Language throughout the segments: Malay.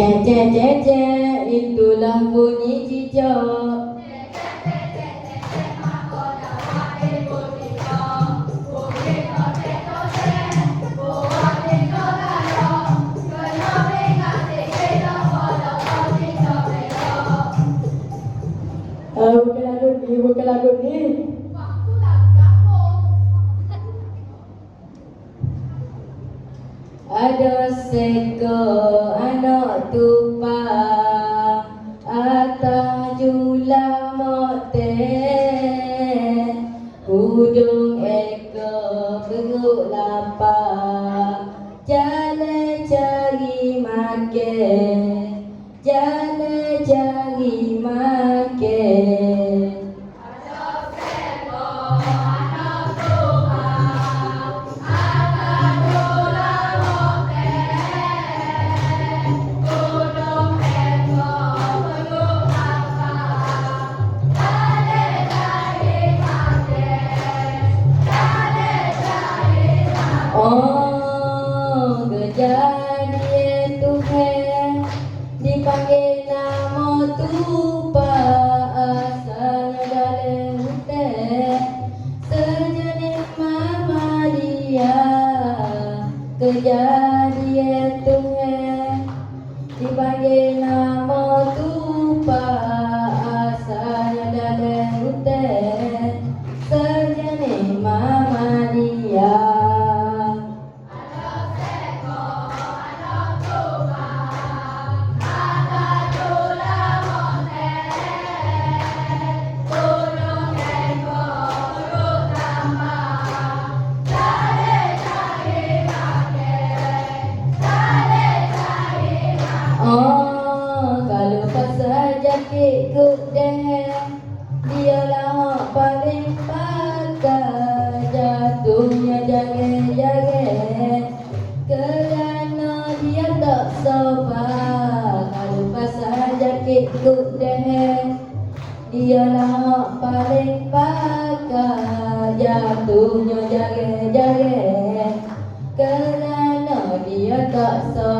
Caca caca ni. Ada seko ano tupa ata jula mote. Hudung eko bengu lapa jale cari make. Jale cari make. Kejadian Tuhan dipanggil nama kalau pasal jakit kuda Dia lah paling pakai. Jatuhnya jangan-jangan Kerana dia tak sabar Kalau pasal jakit kuda Dia. Lah paling pakai. Jatuhnya jangan-jangan Kerana dia tak sabar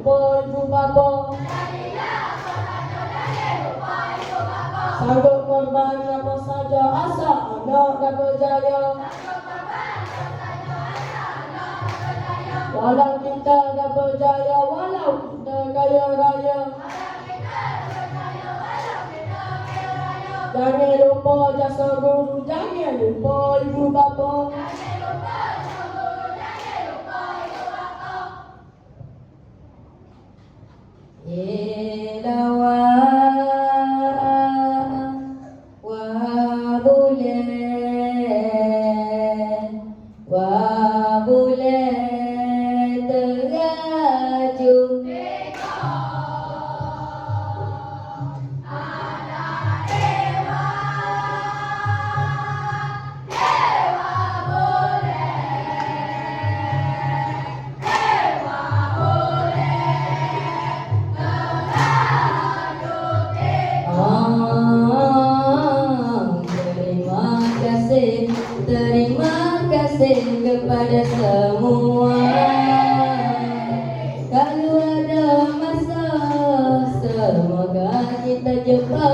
lupa ibu bapa. Sanggup korban apa saja asal anak dan berjaya. Walau kita dah berjaya, walau kita kaya raya. Jangan lupa jasa guru, jangan lupa ibu bapa. Kasih kepada semua. Kalau ada masa, semoga kita jumpa